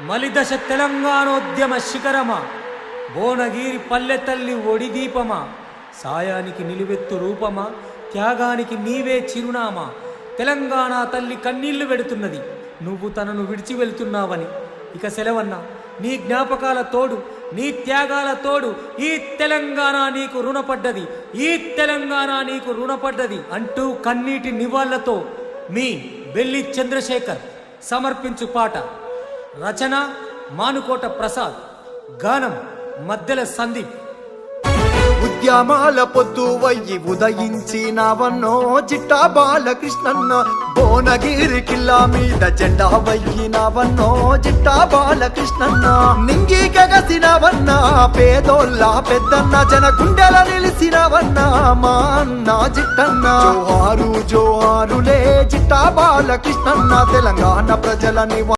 మలిదశ తెలంగాణోద్యమ శిఖరమా? భువనగిరి పల్లె తల్లి ఒడిదీపమా సాయానికి నిలువెత్తు రూపమా? త్యాగానికి నీవే చిరునామా? తెలంగాణ తల్లి కన్నీళ్ళు పెడుతున్నది. నువ్వు తనను విడిచి వెళ్తున్నావని. ఇక సెలవన్న నీ జ్ఞాపకాల తోడు నీ త్యాగాల తోడు ఈ తెలంగాణ నీకు రుణపడ్డది. ఈ తెలంగాణ నీకు రుణపడ్డది అంటూ కన్నీటి నివాళ్ళతో మీ బెల్లి చంద్రశేఖర్ సమర్పించు పాట. రచన మానుకోట ప్రసాద్. గానం మద్దెల సందీప్. ఉద్యమాల పొద్దు వయ్యి ఉదయించినవన్నో చిట్టా బాలకృష్ణన్న భువనగిరి కిల్లా మీద జెండా వయ్యినవన్నో చిట్టా బాలకృష్ణన్న నింగి గగసినవన్న పేదోళ్ళ పెద్దన్న జన గుండెల నిలిసినవన్న మా అన్న జిట్టన్న జోహారు జోహారులే చిట్టా బాలకృష్ణన్న తెలంగాణ ప్రజల నివా